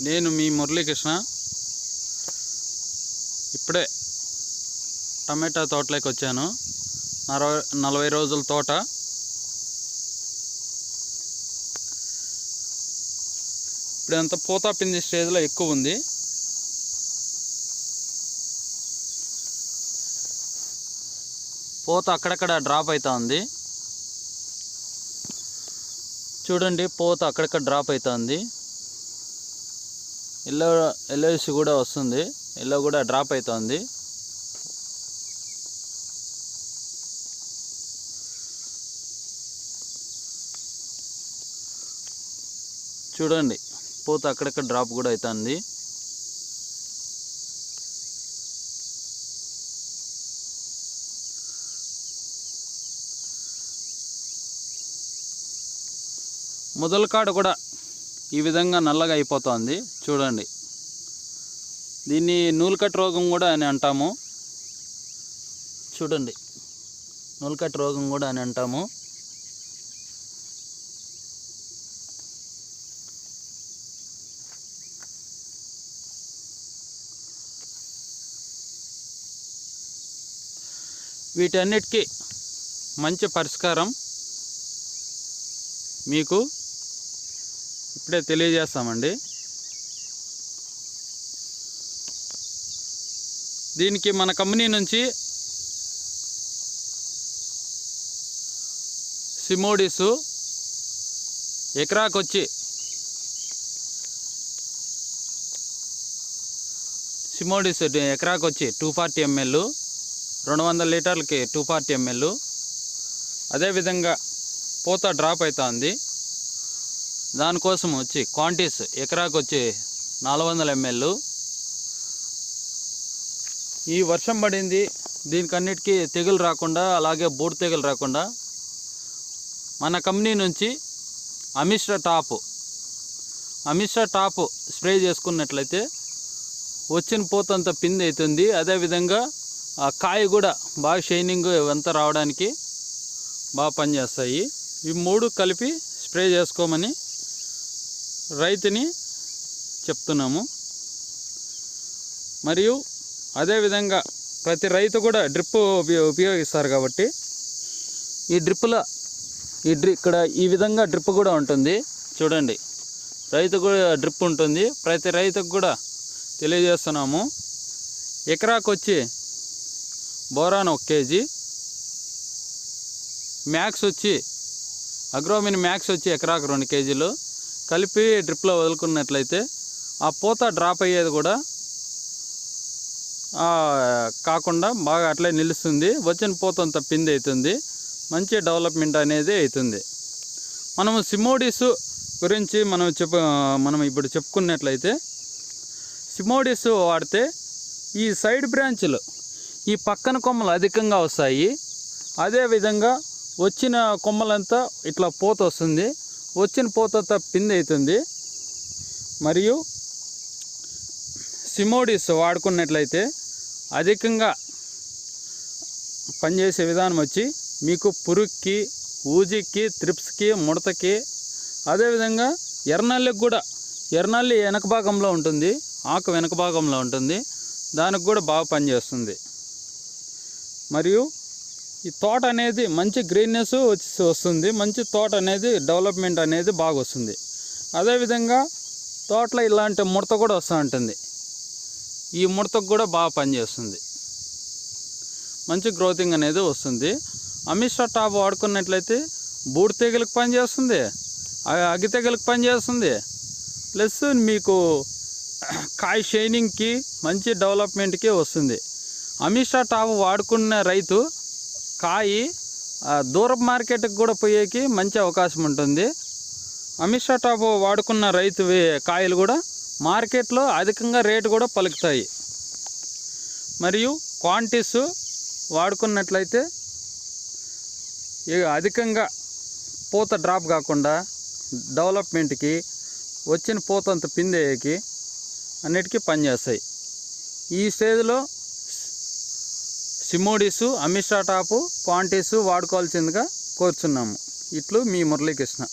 నేను మీ మురళీకృష్ణ. ఇప్పుడే టమాటా తోటలోకి వచ్చాను. నలభై నలభై రోజుల తోట. ఇప్పుడు అంత పూత పిండి స్టేజ్లో ఎక్కువ ఉంది. పూత అక్కడక్కడ డ్రాప్ అవుతా ఉంది. చూడండి పూత అక్కడక్కడ డ్రాప్ అవుతుంది ఎల్లో ఎల్లోసి కూడా వస్తుంది. ఎల్లో కూడా డ్రాప్ అవుతుంది చూడండి పూత అక్కడక్కడ డ్రాప్ కూడా అవుతుంది మొదలకాడ కూడా ఈ విధంగా నల్లగా అయిపోతుంది. చూడండి. దీన్ని నూలుకట్ రోగం కూడా అని అంటాము. చూడండి. నూలుకట్ రోగం కూడా అని అంటాము. వీటన్నిటికీ మంచి పరిష్కారం మీకు ఇప్పుడే తెలియజేస్తామండి. దీనికి మన కంపెనీ నుంచి సిమోడిసు ఎకరాకు వచ్చి సిమోడిస్ ఎకరాకు వచ్చి టూ ఫార్టీ ఎంఎల్ రెండు వందల లీటర్లకి టూ ఫార్టీ ఎంఎల్ అదేవిధంగా పూత డ్రాప్ అవుతుంది దానికోసం వచ్చి క్వాంటిస్ ఎకరాకు వచ్చి నాలుగు వందల ఎంఎల్ ఈ వర్షం పడింది దీనికన్నిటికీ తెగులు రాకుండా అలాగే బూడి తెగులు రాకుండా మన కంపెనీ నుంచి Amistar top Amistar top spray చేసుకున్నట్లయితే వచ్చిన పూతంతా పింది అవుతుంది. అదేవిధంగా ఆ కాయ కూడా బాగా షైనింగ్ ఇవంతా రావడానికి బాగా పనిచేస్తాయి. ఈ మూడు కలిపి స్ప్రే చేసుకోమని రైతుని చెప్తున్నాము. మరియు అదేవిధంగా ప్రతి రైతు కూడా డ్రిప్ ఉపయోగిస్తారు కాబట్టి ఈ డ్రిప్పులో ఈ డ్రి ఇక్కడ ఈ విధంగా డ్రిప్ కూడా ఉంటుంది. చూడండి రైతు కూడా డ్రిప్ ఉంటుంది. ప్రతి రైతుకు కూడా తెలియజేస్తున్నాము. ఎకరాకు వచ్చి బోరాన్ ఒక కేజీ మ్యాక్స్ వచ్చి అగ్రోమిన్ మ్యాక్స్ వచ్చి ఎకరాకు రెండు కేజీలు కలిపి డ్రిప్లో వదులుకున్నట్లయితే ఆ పూత డ్రాప్ అయ్యేది కూడా కాకుండా బాగా అట్లే నిలుస్తుంది. వచ్చిన పూత అంత పిండి అవుతుంది. మంచి డెవలప్మెంట్ అనేది అవుతుంది. మనము సిమోడిస్ గురించి మనం చెప్ప మనం ఇప్పుడు చెప్పుకున్నట్లయితే సిమోడిస్ వాడితే ఈ సైడ్ బ్రాంచ్లు ఈ పక్కన కొమ్మలు అధికంగా వస్తాయి. అదేవిధంగా వచ్చిన కొమ్మలంతా ఇట్లా పూత వస్తుంది వచ్చిన పూతంతా పిండి అవుతుంది. మరియు సిమోడిస్ వాడుకున్నట్లయితే అధికంగా పనిచేసే విధానం వచ్చి మీకు పురుగుకి ఊజికి త్రిప్స్కి ముడతకి అదేవిధంగా ఎర్రనల్లికి కూడా ఎర్రనల్లి వెనక భాగంలో ఉంటుంది ఆకు వెనక భాగంలో ఉంటుంది దానికి కూడా బాగా పనిచేస్తుంది. మరియు ఈ తోట అనేది మంచి గ్రీన్నెస్ వచ్చి వస్తుంది మంచి తోట అనేది డెవలప్మెంట్ అనేది బాగా వస్తుంది. అదేవిధంగా తోటలో ఇలాంటి ముడత కూడా వస్తూ ఉంటుంది. ఈ ముడతకు కూడా బాగా పనిచేస్తుంది మంచి గ్రోతింగ్ అనేది వస్తుంది. అమిషా టాప్ వాడుకున్నట్లయితే బూడి తెగులకు పనిచేస్తుంది అగ్గి తెగులకు పనిచేస్తుంది ప్లస్ మీకు కాయ షైనింగ్కి మంచి డెవలప్మెంట్కి వస్తుంది. అమిషా టాప్ వాడుకున్న రైతు కాయి దూరపు మార్కెట్కి కూడా పోయేకి మంచి అవకాశం ఉంటుంది. అమిషా టాప్ వాడుకున్న రైతు వే- కాయలు కూడా మార్కెట్లో అధికంగా రేటు కూడా పలుకుతాయి. మరియు క్వాంటిటీస్ వాడుకున్నట్లయితే అధికంగా పూత డ్రాప్ కాకుండా డెవలప్మెంట్కి వచ్చిన పూత అంత పిందేకి అన్నిటికీ పనిచేస్తాయి. ఈ స్టేజ్లో సిమోడిసు అమిషా టాపు పాంటీసు వాడుకోవాల్సిందిగా కోరుచున్నాము. ఇట్లు మీ మురళీకృష్ణ.